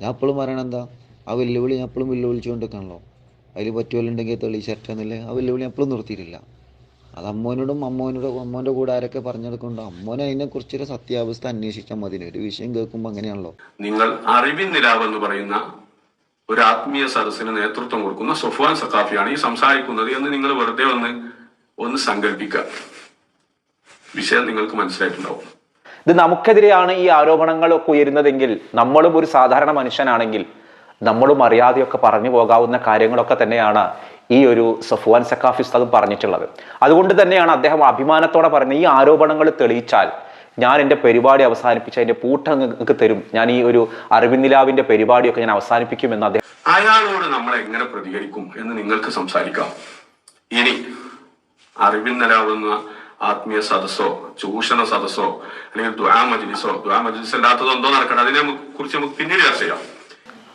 ഞാൻ എപ്പോഴും പറയണത് എന്താ? ആ വെല്ലുവിളി ഞാൻ എപ്പോഴും വെല്ലുവിളിച്ചുകൊണ്ടിരിക്കണല്ലോ. അതിൽ പറ്റുമല്ലുണ്ടെങ്കിൽ തെളിയിച്ചേറ്റെന്നില്ല ആ വെല്ലുവിളി എപ്പോഴും നിർത്തിയിട്ടില്ല. അത് അമ്മോനോടും അമ്മോനോടും അമ്മോന്റെ കൂടെ ആരൊക്കെ പറഞ്ഞെടുക്കുന്നുണ്ടോ? അമ്മോനെ അതിനെക്കുറിച്ചൊരു സത്യാവസ്ഥ അന്വേഷിച്ചാൽ മതി. ഒരു വിഷയം കേൾക്കുമ്പോൾ അങ്ങനെയാണല്ലോ. നിങ്ങൾ അറിവിൻ നിലാവ് എന്ന് പറയുന്ന ഒരു ആത്മീയ സദസ്സിന് നേതൃത്വം കൊടുക്കുന്ന സൊഫാൻ സഖാഫിയാണ് ഈ സംസാരിക്കുന്നത് എന്ന് നിങ്ങൾ വെറുതെ ഒന്ന് ഒന്ന് സങ്കല്പിക്കുക. വിഷയം നിങ്ങൾക്ക് മനസ്സിലായിട്ടുണ്ടാവും. ഇത് നമുക്കെതിരെയാണ് ഈ ആരോപണങ്ങളൊക്കെ ഉയരുന്നതെങ്കിൽ നമ്മളും ഒരു സാധാരണ മനുഷ്യനാണെങ്കിൽ നമ്മളും അറിയാതെയൊക്കെ പറഞ്ഞു പോകാവുന്ന കാര്യങ്ങളൊക്കെ തന്നെയാണ് ഈ ഒരു സഫുവാൻ സക്കാഫി ഉസ്താദ് പറഞ്ഞിട്ടുള്ളത്. അതുകൊണ്ട് തന്നെയാണ് അദ്ദേഹം അഭിമാനത്തോടെ പറഞ്ഞത് ഈ ആരോപണങ്ങൾ തെളിയിച്ചാൽ ഞാൻ എന്റെ പരിപാടി അവസാനിപ്പിച്ച് അതിന്റെ പൂട്ട നിങ്ങൾക്ക് തരും. ഞാൻ ഈ ഒരു അറിവിന്ദിലാവിന്റെ പരിപാടിയൊക്കെ ഞാൻ അവസാനിപ്പിക്കുമെന്ന് അദ്ദേഹം അയാളോട് നമ്മൾ എങ്ങനെ പ്രതികരിക്കും എന്ന് നിങ്ങൾക്ക് സംസാരിക്കാം. ഇനി അറിവിൻ നിലാവുന്ന ആത്മീയ സദസ്സോ ചൂഷണ സദസ്സോ അല്ലെങ്കിൽ ദ്വാ മജ്ലിസോ ദ്വാ മജ്ലിസ് അല്ലാത്തതോ എന്തോ നടക്കട്ടെ അതിനെ കുറിച്ച് നമുക്ക് പിന്നീട് ചർച്ച ചെയ്യാം.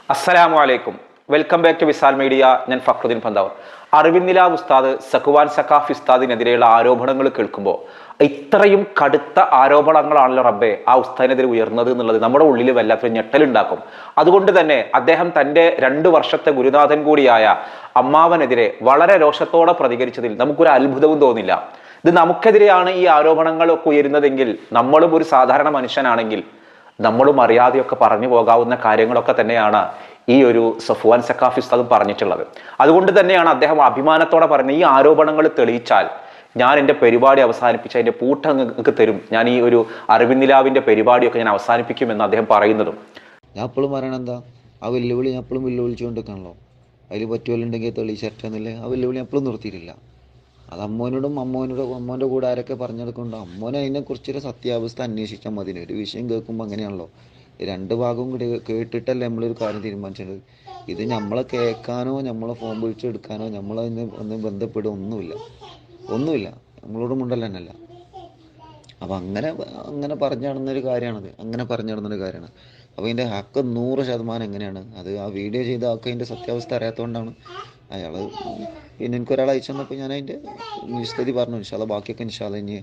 അസ്സലാമു അലൈക്കും. Welcome back to Visal media. ഞാൻ ഫക്രുദ്ദീൻ പന്താവർ. അറിവിന്ദില ഉസ്താദ് സഖുവാൻ സഖാഫ് ഉസ്താദിനെതിരെയുള്ള ആരോപണങ്ങൾ കേൾക്കുമ്പോൾ ഇത്രയും കടുത്ത ആരോപണങ്ങളാണല്ലോ റബ്ബെ ആ ഉസ്താദിനെതിരെ ഉയർന്നത് എന്നുള്ളത് നമ്മുടെ ഉള്ളിൽ വല്ലാത്തൊരു ഞെട്ടലുണ്ടാക്കും. അതുകൊണ്ട് തന്നെ അദ്ദേഹം തന്റെ രണ്ട് വർഷത്തെ ഗുരുനാഥൻ കൂടിയായ അമ്മാവനെതിരെ വളരെ രോഷത്തോടെ പ്രതികരിച്ചതിൽ നമുക്കൊരു അത്ഭുതവും തോന്നില്ല. ഇത് നമുക്കെതിരെയാണ് ഈ ആരോപണങ്ങളൊക്കെ ഉയരുന്നതെങ്കിൽ നമ്മളും ഒരു സാധാരണ മനുഷ്യനാണെങ്കിൽ നമ്മളും അറിയാതെയൊക്കെ പറഞ്ഞു പോകാവുന്ന കാര്യങ്ങളൊക്കെ തന്നെയാണ് ഈ ഒരു സഫുവാൻ സക്കാഫി ഉസ്താദ് പറഞ്ഞിട്ടുള്ളത്. അതുകൊണ്ട് തന്നെയാണ് അദ്ദേഹം അഭിമാനത്തോടെ പറയുന്നത് ഈ ആരോപണങ്ങൾ തെളിയിച്ചാൽ ഞാൻ എന്റെ പരിപാടി അവസാനിപ്പിച്ച് അതിന്റെ പൂട്ട തരും. ഞാൻ ഈ ഒരു അറിവിനിലാവിന്റെ പരിപാടിയൊക്കെ ഞാൻ അവസാനിപ്പിക്കുമെന്ന് അദ്ദേഹം പറയുന്നതും. ഞാൻ എപ്പോഴും പറയണം എന്താ? ആ വെല്ലുവിളി ഞാൻ എപ്പോഴും വെല്ലുവിളിച്ചുകൊണ്ടിരിക്കണല്ലോ. അതിൽ പറ്റുമല്ലുണ്ടെങ്കിൽ തെളിയിച്ചേറ്റെന്നില്ല ആ വെല്ലുവിളി എപ്പോഴും നിർത്തിയിട്ടില്ല. അത് അമ്മോനോടും അമ്മോനോടും അമ്മോന്റെ കൂടെ ആരൊക്കെ പറഞ്ഞെടുക്കുന്നുണ്ടോ? അമ്മോനെ അതിനെക്കുറിച്ചൊരു സത്യാവസ്ഥ അന്വേഷിച്ചാൽ മതി. ഒരു വിഷയം കേൾക്കുമ്പോൾ അങ്ങനെയാണല്ലോ. രണ്ട് ഭാഗവും കൂടി കേട്ടിട്ടല്ലേ നമ്മളൊരു കാര്യം തീരുമാനിച്ചത്. ഇത് നമ്മളെ കേൾക്കാനോ നമ്മളെ ഫോൺ വിളിച്ചെടുക്കാനോ നമ്മളതിന് ഒന്ന് ബന്ധപ്പെടുക ഒന്നുമില്ല. ഒന്നുമില്ല. നമ്മളോട് മുണ്ടല്ല തന്നെയല്ല അപ്പം അങ്ങനെ അങ്ങനെ പറഞ്ഞു നടന്നൊരു കാര്യമാണത്. അങ്ങനെ പറഞ്ഞു നടന്നൊരു കാര്യമാണ്. അപ്പോൾ ഇതിന്റെ ഹക്ക് നൂറ് ശതമാനം എങ്ങനെയാണ്? അത് ആ വീഡിയോ ചെയ്ത ആൾക്ക് അതിന്റെ സത്യാവസ്ഥ അറിയാത്തതുകൊണ്ടാണ് അയാൾ പിന്നെ എനിക്കൊരാൾ അയച്ചു തന്നപ്പോൾ ഞാൻ അതിന്റെ സ്ഥിതി പറഞ്ഞു ഇൻഷാല്ല ബാക്കിയൊക്കെ ഇൻഷാല്ല ഇനി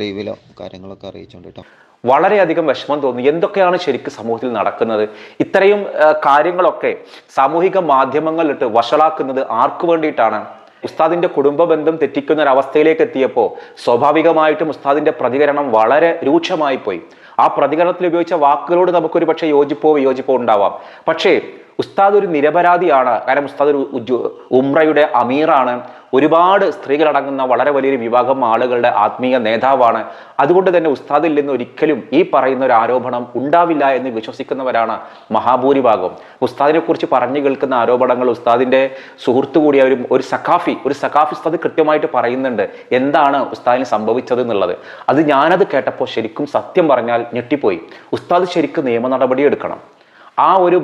ലൈവിലോ കാര്യങ്ങളൊക്കെ അറിയിച്ചുകൊണ്ട് കേട്ടോ വളരെയധികം വിഷമം തോന്നി. എന്തൊക്കെയാണ് ശരിക്കും സമൂഹത്തിൽ നടക്കുന്നത്? ഇത്രയും കാര്യങ്ങളൊക്കെ സാമൂഹിക മാധ്യമങ്ങളിലിട്ട് വഷളാക്കുന്നത് ആർക്കു വേണ്ടിയിട്ടാണ്? ഉസ്താദിന്റെ കുടുംബ ബന്ധം തെറ്റിക്കുന്ന ഒരു അവസ്ഥയിലേക്ക് എത്തിയപ്പോൾ സ്വാഭാവികമായിട്ടും ഉസ്താദിന്റെ പ്രതികരണം വളരെ രൂക്ഷമായി പോയി ആ പ്രതികരണത്തിൽ ഉപയോഗിച്ച വാക്കുകളോട് നമുക്കൊരു പക്ഷേ യോജിപ്പോ വിയോജിപ്പോ ഉണ്ടാവാം പക്ഷേ ഉസ്താദ് ഒരു നിരപരാധിയാണ്. കാരണം ഉസ്താദ് ഒരു ഉംറയുടെ അമീറാണ്. ഒരുപാട് സ്ത്രീകളടങ്ങുന്ന വളരെ വലിയൊരു വിഭാഗം ആളുകളുടെ ആത്മീയ നേതാവാണ്. അതുകൊണ്ട് തന്നെ ഉസ്താദിൽ നിന്ന് ഒരിക്കലും ഈ പറയുന്ന ഒരു ആരോപണം ഉണ്ടാവില്ല എന്ന് വിശ്വസിക്കുന്നവരാണ് മഹാഭൂരിഭാഗം. ഉസ്താദിനെ കുറിച്ച് പറഞ്ഞു കേൾക്കുന്ന ആരോപണങ്ങൾ ഉസ്താദിന്റെ സുഹൃത്തു കൂടിയ ഒരു ഒരു സഖാഫി ഒരു സഖാഫി ഉസ്താദ് കൃത്യമായിട്ട് പറയുന്നുണ്ട്. എന്താണ് ഉസ്താദിന് സംഭവിച്ചത് എന്നുള്ളത്? അത് ഞാനത് കേട്ടപ്പോൾ ശരിക്കും സത്യം പറഞ്ഞാൽ ഞെട്ടിപ്പോയി. ഉസ്താദ് ശരിക്കും നിയമ നടപടി എടുക്കണം. ആ ഒരു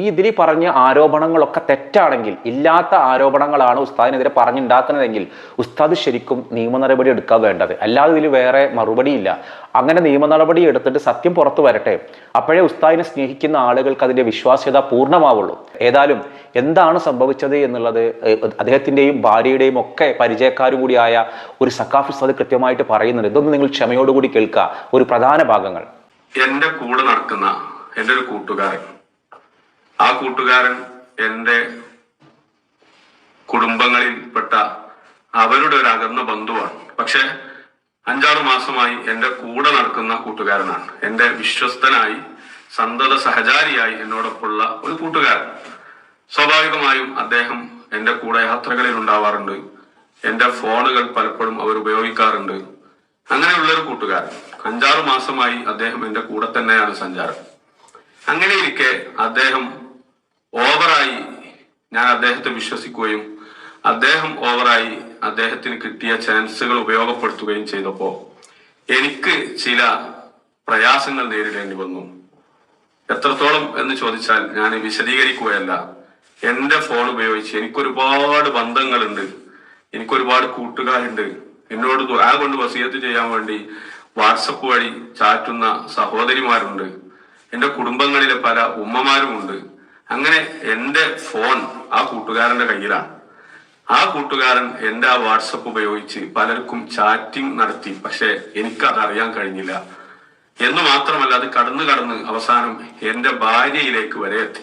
ഈ ഇതിൽ പറഞ്ഞ ആരോപണങ്ങളൊക്കെ തെറ്റാണെങ്കിൽ ഇല്ലാത്ത ആരോപണങ്ങളാണ് ഉസ്താദിനെതിരെ പറഞ്ഞുണ്ടാക്കുന്നതെങ്കിൽ ഉസ്താദ് ശരിക്കും നിയമ നടപടി എടുക്കാൻ വേണ്ടത്. അല്ലാതെ ഇതിൽ വേറെ മറുപടിയില്ല. അങ്ങനെ നിയമ നടപടി എടുത്തിട്ട് സത്യം പുറത്തു വരട്ടെ. അപ്പോഴേ ഉസ്താദിനെ സ്നേഹിക്കുന്ന ആളുകൾക്ക് അതിന്റെ വിശ്വാസ്യത പൂർണമാവുള്ളൂ. ഏതായാലും എന്താണ് സംഭവിച്ചത് എന്നുള്ളത് അദ്ദേഹത്തിന്റെയും ഭാര്യയുടെയും ഒക്കെ പരിചയക്കാരും കൂടിയായ ഒരു സക്കാഫ് ഉസ്താദ് കൃത്യമായിട്ട് പറയുന്നുണ്ട്. ഇതൊന്ന് നിങ്ങൾ ക്ഷമയോടുകൂടി കേൾക്കുക. ഒരു പ്രധാന ഭാഗങ്ങൾ. എന്റെ കൂടെ നടക്കുന്ന എന്റെ ഒരു കൂട്ടുകാരൻ ആ കൂട്ടുകാരൻ എന്റെ കുടുംബങ്ങളിൽപ്പെട്ട അവരുടെ ഒരു അകന്ന ബന്ധുവാണ്. പക്ഷെ അഞ്ചാറ് മാസമായി എന്റെ കൂടെ നടക്കുന്ന കൂട്ടുകാരനാണ്. എന്റെ വിശ്വസ്തനായി സന്തത സഹചാരിയായി എന്നോടൊപ്പമുള്ള ഒരു കൂട്ടുകാരൻ. സ്വാഭാവികമായും അദ്ദേഹം എന്റെ കൂടെ യാത്രകളിൽ ഉണ്ടാവാറുണ്ട്. എന്റെ ഫോണുകൾ പലപ്പോഴും അവർ ഉപയോഗിക്കാറുണ്ട്. അങ്ങനെയുള്ള ഒരു കൂട്ടുകാരൻ. അഞ്ചാറ് മാസമായി അദ്ദേഹം എന്റെ കൂടെ തന്നെയാണ് സഞ്ചാരം. അങ്ങനെ ഇരിക്കെ അദ്ദേഹം ഓവറായി ഞാൻ അദ്ദേഹത്തെ വിശ്വസിക്കുകയും അദ്ദേഹം ഓവറായി അദ്ദേഹത്തിന് കിട്ടിയ ചാൻസുകൾ ഉപയോഗപ്പെടുത്തുകയും ചെയ്തപ്പോൾ എനിക്ക് ചില പ്രയാസങ്ങൾ നേരിടേണ്ടി വന്നു. എത്രത്തോളം എന്ന് ചോദിച്ചാൽ ഞാൻ വിശദീകരിക്കുകയല്ല. എന്റെ ഫോൺ ഉപയോഗിച്ച് എനിക്കൊരുപാട് ബന്ധങ്ങളുണ്ട്. എനിക്കൊരുപാട് കൂട്ടുകാരുണ്ട്. എന്നോട് ആ കൊണ്ട് വസീയത്ത് ചെയ്യാൻ വേണ്ടി വാട്സപ്പ് വഴി ചാറ്റുന്ന സഹോദരിമാരുണ്ട്. എന്റെ കുടുംബങ്ങളിലെ പല ഉമ്മമാരുമുണ്ട്. അങ്ങനെ എന്റെ ഫോൺ ആ കൂട്ടുകാരന്റെ കയ്യിലാണ്. ആ കൂട്ടുകാരൻ എന്റെ ആ വാട്സപ്പ് ഉപയോഗിച്ച് പലർക്കും ചാറ്റിംഗ് നടത്തി. പക്ഷെ എനിക്കത് അറിയാൻ കഴിഞ്ഞില്ല. എന്ന് മാത്രമല്ല അത് കടന്നു കടന്ന് അവസാനം എന്റെ ഭാര്യയിലേക്ക് വരെ എത്തി.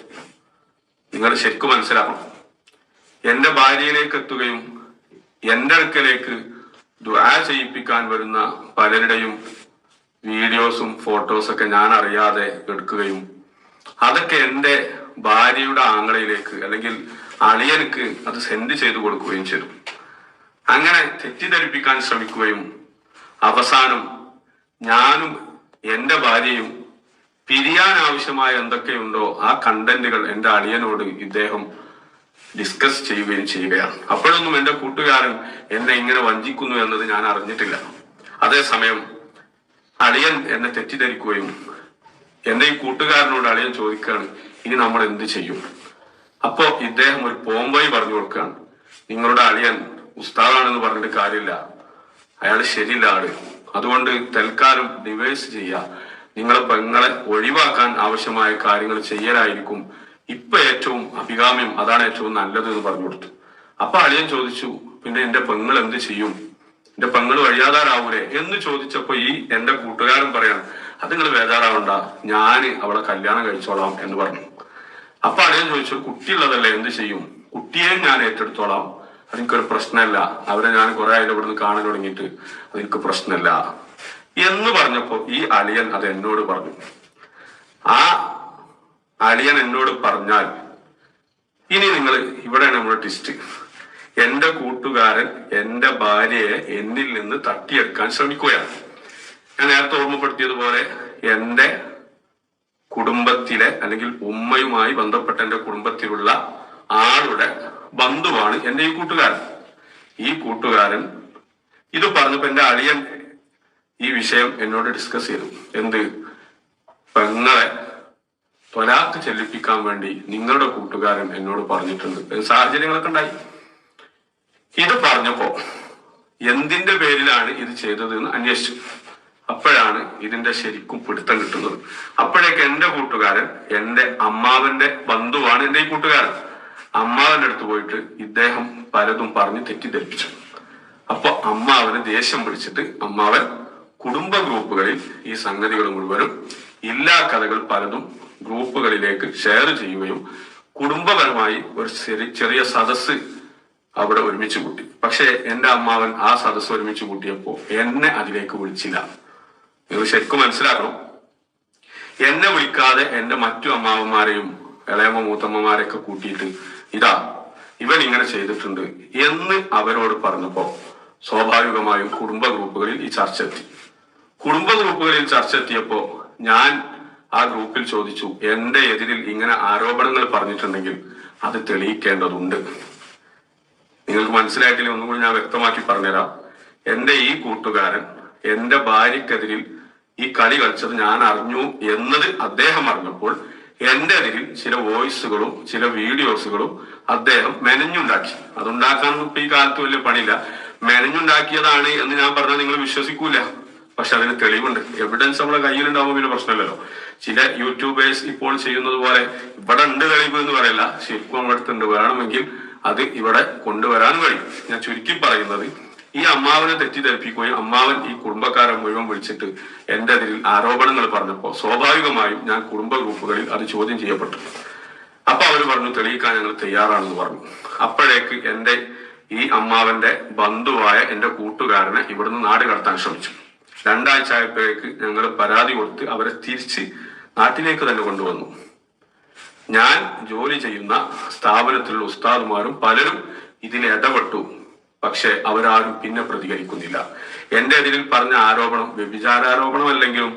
നിങ്ങൾ ശരിക്കും മനസ്സിലാക്കണം. എന്റെ ഭാര്യയിലേക്ക് എത്തുകയും എന്റെ അടുക്കലേക്ക് ദുആ ചെയ്യിപ്പിക്കാൻ വരുന്ന പലരുടെയും വീഡിയോസും ഫോട്ടോസൊക്കെ ഞാൻ അറിയാതെ എടുക്കുകയും അതൊക്കെ എന്റെ ഭാര്യയുടെ ആങ്ങളയിലേക്ക് അല്ലെങ്കിൽ അളിയനക്ക് അത് സെൻഡ് ചെയ്തു കൊടുക്കുകയും ചെയ്തു. അങ്ങനെ തെറ്റിദ്ധരിപ്പിക്കാൻ ശ്രമിക്കുകയും അവസാനം ഞാനും എന്റെ ഭാര്യയും പിരിയാൻ ആവശ്യമായ എന്തൊക്കെയുണ്ടോ ആ കണ്ടന്റുകൾ എന്റെ അളിയനോട് ഇദ്ദേഹം ഡിസ്കസ് ചെയ്യുകയും ചെയ്യുകയാണ്. അപ്പോഴൊന്നും എന്റെ കൂട്ടുകാരൻ എന്നെ ഇങ്ങനെ വഞ്ചിക്കുന്നു എന്നത് ഞാൻ അറിഞ്ഞിട്ടില്ല. അതേസമയം അളിയൻ എന്നെ തെറ്റിദ്ധരിക്കുകയും എന്റെ ഈ കൂട്ടുകാരനോട് അളിയൻ ചോദിക്കുകയാണ് ഇനി നമ്മൾ എന്ത് ചെയ്യും? അപ്പോ ഇദ്ദേഹം ഒരു പോംവഴി പറഞ്ഞു കൊടുക്കുകയാണ്. നിങ്ങളുടെ അളിയൻ ഉസ്താദാണെന്ന് പറഞ്ഞിട്ട് കാര്യമില്ല. അയാൾ ശരിയില്ല ആൾ അതുകൊണ്ട് തൽക്കാലം ഡിവേഴ്സ് ചെയ്യുക നിങ്ങളെ പെങ്ങളെ ഒഴിവാക്കാൻ ആവശ്യമായ കാര്യങ്ങൾ ചെയ്യലായിരിക്കും. ഇപ്പൊ ഏറ്റവും അഭികാമ്യം അതാണ് ഏറ്റവും നല്ലത് എന്ന് പറഞ്ഞു കൊടുത്തു. അപ്പൊ അളിയൻ ചോദിച്ചു പിന്നെ എന്റെ പെങ്ങൾ എന്ത് ചെയ്യും? എന്റെ പെങ്ങൾ വഴിയാതാരാവൂലേ? എന്ന് ചോദിച്ചപ്പോ ഈ എന്റെ കൂട്ടുകാരൻ പറയാണ് അത് നിങ്ങൾ ബേജാറാവണ്ട. ഞാൻ അവളെ കല്യാണം കഴിച്ചോളാം എന്ന് പറഞ്ഞു. അപ്പൊ അടിയൻ ചോദിച്ചു കുട്ടിയുള്ളതല്ലേ എന്ത് ചെയ്യും? കുട്ടിയെ ഞാൻ ഏറ്റെടുത്തോളാം. അതെനിക്കൊരു പ്രശ്നമല്ല അവരെ ഞാൻ കുറെ ആയാലും ഇവിടുന്ന് കാണാൻ തുടങ്ങിയിട്ട്. അതെനിക്ക് പ്രശ്നമല്ല എന്ന് പറഞ്ഞപ്പോ ഈ അളിയൻ അത് എന്നോട് പറഞ്ഞു. ആ അളിയൻ എന്നോട് പറഞ്ഞാൽ ഇനി നിങ്ങൾ ഇവിടെയാണ് നമ്മുടെ ടിസ്റ്റ്. എന്റെ കൂട്ടുകാരൻ എന്റെ ഭാര്യയെ എന്നിൽ നിന്ന് തട്ടിയെടുക്കാൻ ശ്രമിക്കുകയാണ്. ഞാൻ നേരത്തെ ഓർമ്മപ്പെടുത്തിയതുപോലെ എന്റെ കുടുംബത്തിലെ അല്ലെങ്കിൽ ഉമ്മയുമായി ബന്ധപ്പെട്ട എന്റെ കുടുംബത്തിലുള്ള ആളുടെ ബന്ധുവാണ് എന്റെ ഈ കൂട്ടുകാരൻ. ഈ കൂട്ടുകാരൻ ഇത് പറഞ്ഞപ്പോ എന്റെ അളിയൻ ഈ വിഷയം എന്നോട് ഡിസ്കസ് ചെയ്തു. എന്ത്? പെങ്ങളെ ത്വലാക്ക് ചെല്ലിപ്പിക്കാൻ വേണ്ടി നിങ്ങളുടെ കൂട്ടുകാരൻ എന്നോട് പറഞ്ഞിട്ടുണ്ട്. സാഹചര്യങ്ങളൊക്കെ ഉണ്ടായി. ഇത് പറഞ്ഞപ്പോ എന്തിന്റെ പേരിലാണ് ഇത് ചെയ്തത് എന്ന് അന്വേഷിച്ചു. അപ്പോഴാണ് ഇതിന്റെ ശരിക്കും പിടുത്തം കിട്ടുന്നത്. അപ്പോഴേക്ക് എന്റെ കൂട്ടുകാരൻ എന്റെ അമ്മാവന്റെ ബന്ധുവാണ് എന്റെ ഈ കൂട്ടുകാരൻ. അമ്മാവന്റെ അടുത്ത് പോയിട്ട് ഇദ്ദേഹം പലതും പറഞ്ഞ് തെറ്റിദ്ധരിപ്പിച്ചു. അപ്പൊ അമ്മാവന് ദേഷ്യം പിടിച്ചിട്ട് അമ്മാവൻ കുടുംബ ഗ്രൂപ്പുകളിൽ ഈ സംഗതികൾ മുഴുവനും എല്ലാ കഥകൾ പലതും ഗ്രൂപ്പുകളിലേക്ക് ഷെയർ ചെയ്യുകയും കുടുംബപരമായി ഒരു ചെറിയ സദസ്സ് അവിടെ ഒരുമിച്ച് കൂട്ടി. പക്ഷേ എന്റെ അമ്മാവൻ ആ സദസ്സ് ഒരുമിച്ച് കൂട്ടിയപ്പോ എന്നെ അതിലേക്ക് വിളിച്ചില്ല. നിങ്ങൾ ശരിക്കും മനസ്സിലാക്കണം. എന്നെ വിളിക്കാതെ എന്റെ മറ്റു അമ്മാവന്മാരെയും ഇളയമ്മ മൂത്തമ്മമാരെയൊക്കെ കൂട്ടിയിട്ട് ഇതാ ഇവൻ ഇങ്ങനെ ചെയ്തിട്ടുണ്ട് എന്ന് അവരോട് പറഞ്ഞപ്പോ സ്വാഭാവികമായും കുടുംബ ഗ്രൂപ്പുകളിൽ ഈ ചർച്ച എത്തി. കുടുംബ ഗ്രൂപ്പുകളിൽ ചർച്ച എത്തിയപ്പോ ഞാൻ ആ ഗ്രൂപ്പിൽ ചോദിച്ചു എന്റെ എതിരിൽ ഇങ്ങനെ ആരോപണങ്ങൾ പറഞ്ഞിട്ടുണ്ടെങ്കിൽ അത് തെളിയിക്കേണ്ടതുണ്ട്. നിങ്ങൾക്ക് മനസ്സിലായിട്ടില്ല? ഒന്നും കൂടി ഞാൻ വ്യക്തമാക്കി പറഞ്ഞുതരാം. എന്റെ ഈ കൂട്ടുകാരൻ എന്റെ ഭാര്യക്കെതിരിൽ ഈ കളി കളിച്ചത് ഞാൻ അറിഞ്ഞു എന്നത് അദ്ദേഹം അറിഞ്ഞപ്പോൾ എന്റെ അരികിൽ ചില വോയിസുകളും ചില വീഡിയോസുകളും അദ്ദേഹം മെനഞ്ഞുണ്ടാക്കി. അതുണ്ടാക്കാനൊന്നും ഇപ്പൊ ഈ കാലത്ത് വലിയ പണിയില്ല. മെനഞ്ഞുണ്ടാക്കിയതാണ് എന്ന് ഞാൻ പറഞ്ഞാൽ നിങ്ങൾ വിശ്വസിക്കൂല. പക്ഷെ അതിന് തെളിവുണ്ട്. എവിഡൻസ് നമ്മളെ കയ്യിലുണ്ടാവുമ്പോൾ പിന്നെ പ്രശ്നമില്ലല്ലോ. ചില യൂട്യൂബേഴ്സ് ഇപ്പോൾ ചെയ്യുന്നത് പോലെ ഇവിടെ ഉണ്ട് തെളിവ് എന്ന് പറയില്ല. ശരിക്കും നമ്മുടെ അടുത്തുണ്ട്. വേണമെങ്കിൽ അത് ഇവിടെ കൊണ്ടുവരാൻ കഴിയും. ഞാൻ ചുരുക്കി പറയുന്നത് ഈ അമ്മാവനെ തെറ്റിദ്ധരിപ്പിക്കുകയും അമ്മാവൻ ഈ കുടുംബക്കാരെ മുഴുവൻ വിളിച്ചിട്ട് എന്റെ അതിൽ ആരോപണങ്ങൾ പറഞ്ഞപ്പോൾ സ്വാഭാവികമായും ഞാൻ കുടുംബ ഗ്രൂപ്പുകളിൽ അത് ചോദ്യം ചെയ്യപ്പെട്ടു. അപ്പൊ അവർ പറഞ്ഞു തെളിയിക്കാൻ ഞങ്ങൾ തയ്യാറാണെന്ന് പറഞ്ഞു. അപ്പോഴേക്ക് എന്റെ ഈ അമ്മാവന്റെ ബന്ധുവായ എന്റെ കൂട്ടുകാരനെ ഇവിടുന്ന് നാട് കടത്താൻ ശ്രമിച്ചു. രണ്ടാഴ്ച ആയപ്പോഴേക്ക് ഞങ്ങൾ പരാതി കൊടുത്ത് അവരെ തിരിച്ച് നാട്ടിലേക്ക് തന്നെ കൊണ്ടുവന്നു. ഞാൻ ജോലി ചെയ്യുന്ന സ്ഥാപനത്തിലുള്ള ഉസ്താദുമാരും പലരും ഇതിൽ ഇടപെട്ടു. പക്ഷെ അവരാരും പിന്നെ പ്രതികരിക്കുന്നില്ല. എന്റെ അതിൽ പറഞ്ഞ ആരോപണം വ്യഭിചാരാരോപണം അല്ലെങ്കിലും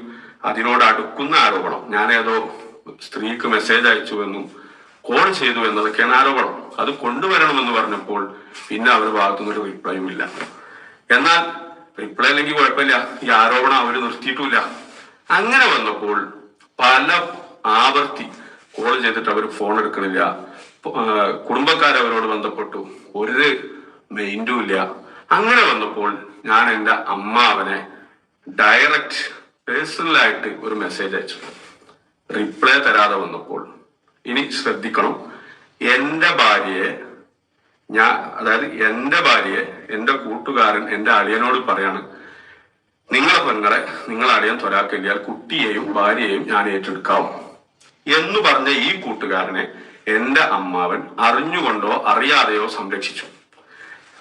അതിനോട് അടുക്കുന്ന ആരോപണം. ഞാൻ ഏതോ സ്ത്രീക്ക് മെസ്സേജ് അയച്ചു എന്നും കോൾ ചെയ്തു എന്നതൊക്കെയാണ് ആരോപണം. അത് കൊണ്ടുവരണമെന്ന് പറഞ്ഞപ്പോൾ പിന്നെ അവരുടെ ഭാഗത്തുനിന്ന് ഒരു റിപ്ലൈയും ഇല്ല. എന്നാൽ റിപ്ലൈ അല്ലെങ്കിൽ കുഴപ്പമില്ല. ഈ ആരോപണം അവർ നിർത്തിയിട്ടില്ല അങ്ങനെ വന്നപ്പോൾ പല ആവർത്തി കോൾ ചെയ്തിട്ട് അവർ ഫോൺ എടുക്കണില്ല. കുടുംബക്കാരവരോട് ബന്ധപ്പെട്ടു. ഒരു ഇല്ല അങ്ങനെ വന്നപ്പോൾ ഞാൻ എന്റെ അമ്മാവനെ ഡയറക്റ്റ് പേഴ്സണലായിട്ട് ഒരു മെസ്സേജ് അയച്ചു. റിപ്ലൈ തരാതെ വന്നപ്പോൾ. ഇനി ശ്രദ്ധിക്കണം. എന്റെ ഭാര്യയെ ഞാൻ അതായത് എന്റെ ഭാര്യയെ എന്റെ കൂട്ടുകാരൻ എന്റെ അളിയനോട് പറയാണ് നിങ്ങളെ പെങ്ങളെ നിങ്ങളെ അളിയൻ തൊരാക്കിയാൽ കുട്ടിയെയും ഭാര്യയെയും ഞാൻ ഏറ്റെടുക്കാം. എന്ന് പറഞ്ഞ ഈ കൂട്ടുകാരനെ എന്റെ അമ്മാവൻ അറിഞ്ഞുകൊണ്ടോ അറിയാതെയോ സംരക്ഷിച്ചു.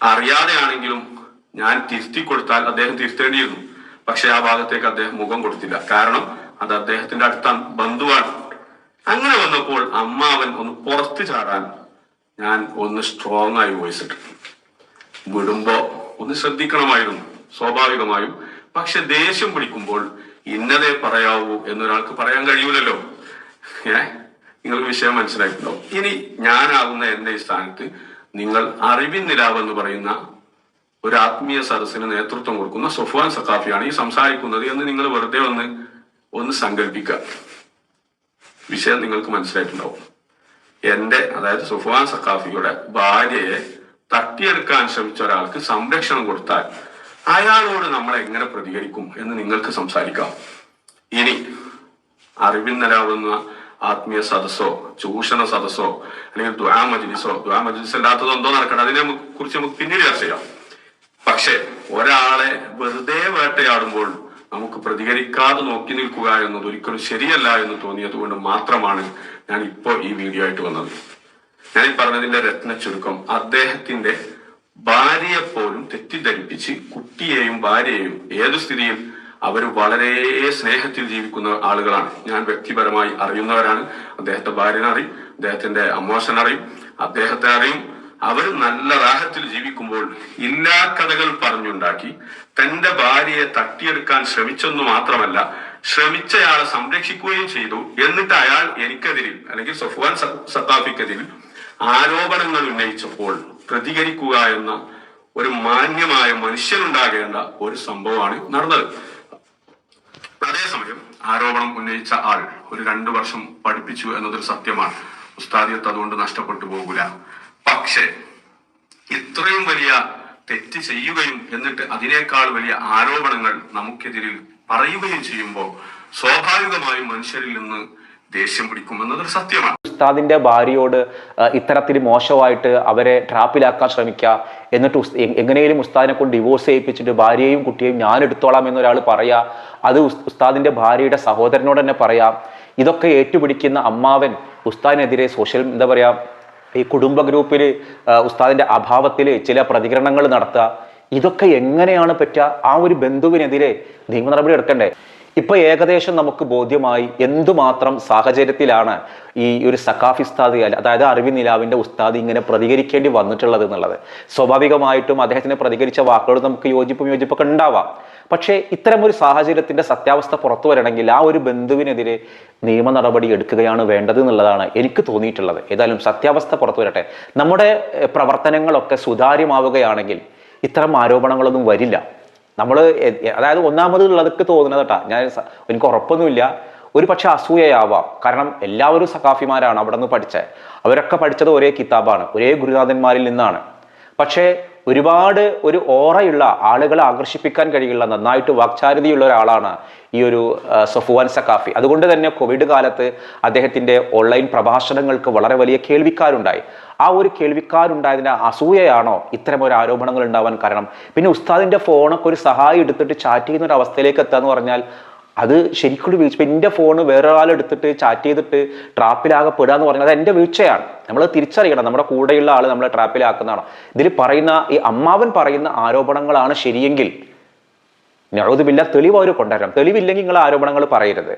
അറിയാതെയാണെങ്കിലും ഞാൻ തിരുത്തി കൊടുത്താൽ അദ്ദേഹം തിരുത്തേണ്ടിയിരുന്നു. പക്ഷെ ആ ഭാഗത്തേക്ക് അദ്ദേഹം മുഖം കൊടുത്തില്ല. കാരണം അത് അദ്ദേഹത്തിന്റെ അടുത്ത ബന്ധുവാണ്. അങ്ങനെ വന്നപ്പോൾ അമ്മാവൻ ഒന്ന് പുറത്തു ചാടാൻ ഞാൻ ഒന്ന് സ്ട്രോങ് ആയി വോയിസ് വിടുമ്പോ ഒന്ന് ശ്രദ്ധിക്കണമായിരുന്നു സ്വാഭാവികമായും. പക്ഷെ ദേഷ്യം പിടിക്കുമ്പോൾ ഇന്നതേ പറയാവൂ എന്നൊരാൾക്ക് പറയാൻ കഴിയൂലല്ലോ. ഏ? നിങ്ങൾക്ക് വിഷയം മനസ്സിലായിട്ടുണ്ടോ ഇനി ഞാനാകുന്ന എന്റെ ഈ സ്ഥാനത്ത് നിങ്ങൾ അറിവിൻ നിലാവ് എന്ന് പറയുന്ന ഒരു ആത്മീയ സദസ്സിന് നേതൃത്വം കൊടുക്കുന്ന സൊഫാൻ സഖാഫിയാണ് ഈ സംസാരിക്കുന്നത് എന്ന് നിങ്ങൾ വെറുതെ ഒന്ന് ഒന്ന് സങ്കല്പിക്കുക. വിഷയം നിങ്ങൾക്ക് മനസ്സിലായിട്ടുണ്ടാവും. എന്റെ അതായത് സുഫാൻ സഖാഫിയുടെ ഭാര്യയെ തട്ടിയെടുക്കാൻ ശ്രമിച്ച ഒരാൾക്ക് സംരക്ഷണം കൊടുത്താൽ അയാളോട് നമ്മൾ എങ്ങനെ പ്രതികരിക്കും എന്ന് നിങ്ങൾക്ക് സംസാരിക്കാം. ഇനി അറിവിൻ നിലാവുന്ന ആത്മീയ സദസ്സോ ചൂഷണ സദസ്സോ അല്ലെങ്കിൽ ദ്വാ മജ്ലിസോ ദ്വാ മജ്ലിസ് എന്തോ നടക്കണം അതിനെ കുറിച്ച് നമുക്ക് പിന്നീട് ചർച്ച ചെയ്യാം. പക്ഷെ ഒരാളെ വെറുതെ വേട്ടയാടുമ്പോൾ നമുക്ക് പ്രതികരിക്കാതെ നോക്കി നിൽക്കുക എന്നത് ഒരിക്കലും ശരിയല്ല എന്ന് തോന്നിയത് കൊണ്ട് മാത്രമാണ് ഞാൻ ഇപ്പോൾ ഈ വീഡിയോ ആയിട്ട് വന്നത്. ഞാൻ ഈ പറഞ്ഞതിന്റെ രത്ന ചുരുക്കം അദ്ദേഹത്തിന്റെ ഭാര്യയെപ്പോലും തെറ്റിദ്ധരിപ്പിച്ച് കുട്ടിയെയും ഭാര്യയെയും ഏതു സ്ഥിതിയിൽ അവർ വളരെ സ്നേഹത്തിൽ ജീവിക്കുന്ന ആളുകളാണ്. ഞാൻ വ്യക്തിപരമായി അറിയുന്നവരാണ്. അദ്ദേഹത്തെ ഭാര്യനെ അറിയും അദ്ദേഹത്തിന്റെ അമ്മോശനറിയും അദ്ദേഹത്തെ അറിയും. അവർ നല്ല റാഹത്തിൽ ജീവിക്കുമ്പോൾ ഇല്ലാ കഥകൾ പറഞ്ഞുണ്ടാക്കി തന്റെ ഭാര്യയെ തട്ടിയെടുക്കാൻ ശ്രമിച്ചെന്നു മാത്രമല്ല ശ്രമിച്ചയാളെ സംരക്ഷിക്കുകയും ചെയ്തു. എന്നിട്ട് അയാൾ എനിക്കെതിരിൽ അല്ലെങ്കിൽ സഫ്വാൻ സത്താഫിക്കെതിരിൽ ആരോപണങ്ങൾ ഉന്നയിച്ചപ്പോൾ പ്രതികരിക്കുക എന്ന ഒരു മാന്യമായ മനുഷ്യനുണ്ടാകേണ്ട ഒരു സംഭവമാണ് നടന്നത്. അതേസമയം ആരോപണം ഉന്നയിച്ച ആൾ ഒരു രണ്ടു വർഷം പഠിപ്പിച്ചു എന്നതൊരു സത്യമാണ്. ഉസ്താദിയത്ത് അതുകൊണ്ട് നഷ്ടപ്പെട്ടു പോകൂല. പക്ഷേ ഇത്രയും വലിയ തെറ്റ് ചെയ്യുകയും എന്നിട്ട് അതിനേക്കാൾ വലിയ ആരോപണങ്ങൾ നമുക്കെതിരിൽ പറയുകയും ചെയ്യുമ്പോൾ സ്വാഭാവികമായും മനുഷ്യരിൽ നിന്ന് ദേഷ്യം പിടിക്കുമെന്നത് സത്യമാണ്. ഉസ്താദിന്റെ ഭാര്യയോട് ഇത്തരത്തിൽ മോശമായിട്ട് അവരെ ട്രാപ്പിലാക്കാൻ ശ്രമിക്കുക എന്നിട്ട് എങ്ങനെയും ഉസ്താദിനെ കൊണ്ട് ഡിവോഴ്സ് ചെയ്യിപ്പിച്ചിട്ട് ഭാര്യയെയും കുട്ടിയെയും ഞാൻ എടുത്തോളാം എന്നൊരാൾ പറയാ. അത് ഉസ്താദിന്റെ ഭാര്യയുടെ സഹോദരനോട് തന്നെ പറയാം. ഇതൊക്കെ ഏറ്റുപിടിക്കുന്ന അമ്മാവൻ ഉസ്താദിനെതിരെ സോഷ്യൽ എന്താ പറയാ ഈ കുടുംബ ഗ്രൂപ്പിൽ ഉസ്താദിന്റെ അഭാവത്തിൽ ചില പ്രതികരണങ്ങൾ നടത്തുക. ഇതൊക്കെ എങ്ങനെയാണ് പറ്റുക? ആ ഒരു ബന്ധുവിനെതിരെ നിയമ നടപടി എടുക്കണ്ടേ? ഇപ്പൊ ഏകദേശം നമുക്ക് ബോധ്യമായി എന്തുമാത്രം സാഹചര്യത്തിലാണ് ഈ ഒരു സക്കാഫി അല്ല- അതായത് അറിവി നിലാവിന്റെ ഉസ്താദി ഇങ്ങനെ പ്രതികരിക്കേണ്ടി വന്നിട്ടുള്ളത് എന്നുള്ളത്. സ്വാഭാവികമായിട്ടും അദ്ദേഹത്തിന് പ്രതികരിച്ച വാക്കുകളോട് നമുക്ക് യോജിപ്പും യോജിപ്പൊക്കെ ഉണ്ടാവാം. പക്ഷേ ഇത്തരം ഒരു സാഹചര്യത്തിന്റെ സത്യാവസ്ഥ പുറത്തു വരണമെങ്കിൽ ആ ഒരു ബന്ധുവിനെതിരെ നിയമ നടപടി എടുക്കുകയാണ് വേണ്ടത് എന്നുള്ളതാണ് എനിക്ക് തോന്നിയിട്ടുള്ളത്. ഏതായാലും സത്യാവസ്ഥ പുറത്തു വരട്ടെ. നമ്മുടെ പ്രവർത്തനങ്ങളൊക്കെ സുതാര്യമാവുകയാണെങ്കിൽ ഇത്തരം ആരോപണങ്ങളൊന്നും വരില്ല. നമ്മൾ അതായത് ഒന്നാമത് ഉള്ളതൊക്കെ തോന്നുന്നത് കേട്ടാ ഞാൻ എനിക്ക് ഉറപ്പൊന്നുമില്ല. ഒരു പക്ഷെ അസൂയയാവാം. കാരണം എല്ലാവരും സഖാഫിമാരാണ് അവിടെ നിന്ന് പഠിച്ചത് അവരൊക്കെ പഠിച്ചത് ഒരേ കിതാബാണ്. ഒരേ ഗുരുനാഥന്മാരിൽ നിന്നാണ്. പക്ഷേ ഒരുപാട് ഒരു ഓറയുള്ള ആളുകളെ ആകർഷിപ്പിക്കാൻ കഴിയുള്ള നന്നായിട്ട് വാക്ചാരിതയുള്ള ഒരാളാണ് ഈ ഒരു സഫുവാൻ സക്കാഫി അതുകൊണ്ട് തന്നെ കോവിഡ് കാലത്ത് അദ്ദേഹത്തിന്റെ ഓൺലൈൻ പ്രഭാഷണങ്ങൾക്ക് വളരെ വലിയ കേൾവിക്കാരുണ്ടായി. ആ ഒരു കേൾവിക്കാരുണ്ടായതിന്റെ അസൂയയാണോ ഇത്തരം ഒരു ആരോപണങ്ങൾ ഉണ്ടാവാൻ കാരണം? പിന്നെ ഉസ്താദിന്റെ ഫോണൊക്കെ ഒരു സഹായം എടുത്തിട്ട് ചാറ്റ് ചെയ്യുന്ന ഒരു അവസ്ഥയിലേക്ക് എത്താന്ന് പറഞ്ഞാൽ അത് ശരിക്കും വീഴ്ച. എന്റെ ഫോണ് വേറെ എടുത്തിട്ട് ചാറ്റ് ചെയ്തിട്ട് ട്രാപ്പിലാകെ പെടുക എന്ന് പറഞ്ഞാൽ അത് എന്റെ വീഴ്ചയാണ്. നമ്മൾ തിരിച്ചറിയണം. നമ്മുടെ കൂടെയുള്ള ആൾ നമ്മളെ ട്രാപ്പിലാക്കുന്നതാണ് ഇതിൽ പറയുന്ന ഈ അമ്മാവൻ പറയുന്ന ആരോപണങ്ങളാണ് ശരിയെങ്കിൽ. ഞഴുതുമില്ല തെളിവ് അവർ കൊണ്ടുവരണം. തെളിവില്ലെങ്കിൽ നിങ്ങൾ ആരോപണങ്ങൾ പറയരുത്.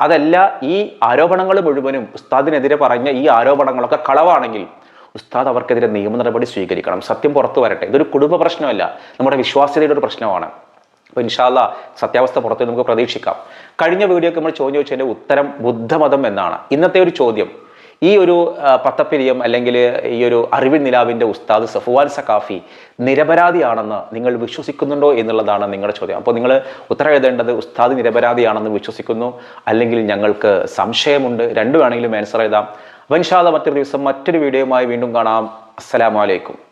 അതല്ല ഈ ആരോപണങ്ങൾ മുഴുവനും ഉസ്താദിനെതിരെ പറഞ്ഞ ഈ ആരോപണങ്ങളൊക്കെ കളവാണെങ്കിൽ ഉസ്താദ് അവർക്കെതിരെ നിയമ നടപടി സ്വീകരിക്കണം. സത്യം പുറത്തു വരട്ടെ. ഇതൊരു കുടുംബ പ്രശ്നമല്ല. നമ്മുടെ വിശ്വാസ്യതയുടെ ഒരു പ്രശ്നമാണ്. അപ്പോൾ ഇൻഷാല്ല സത്യാവസ്ഥ പുറത്ത് നമുക്ക് പ്രതീക്ഷിക്കാം. കഴിഞ്ഞ വീഡിയോക്ക് നമ്മൾ ചോദ്യം ചോദിച്ചതിന്റെ ഉത്തരം ബുദ്ധമതം എന്നാണ്. ഇന്നത്തെ ഒരു ചോദ്യം. ഈ ഒരു പത്തപ്പിരിയം അല്ലെങ്കിൽ ഈ ഒരു അറിവിൻ നിലാവിന്റെ ഉസ്താദ് സഫുവാൻ സക്കാഫി നിരപരാധിയാണെന്ന് നിങ്ങൾ വിശ്വസിക്കുന്നുണ്ടോ എന്നുള്ളതാണ് നിങ്ങളുടെ ചോദ്യം. അപ്പോൾ നിങ്ങൾ ഉത്തരം എഴുതേണ്ടത് ഉസ്താദ് നിരപരാധിയാണെന്ന് വിശ്വസിക്കുന്നു. അല്ലെങ്കിൽ ഞങ്ങൾക്ക് സംശയമുണ്ട്. രണ്ടു വേണമെങ്കിലും ആൻസർ എഴുതാം. വൻഷാദ മറ്റൊരു ദിവസം മറ്റൊരു വീഡിയോയുമായി വീണ്ടും കാണാം. അസ്സലാമലൈക്കും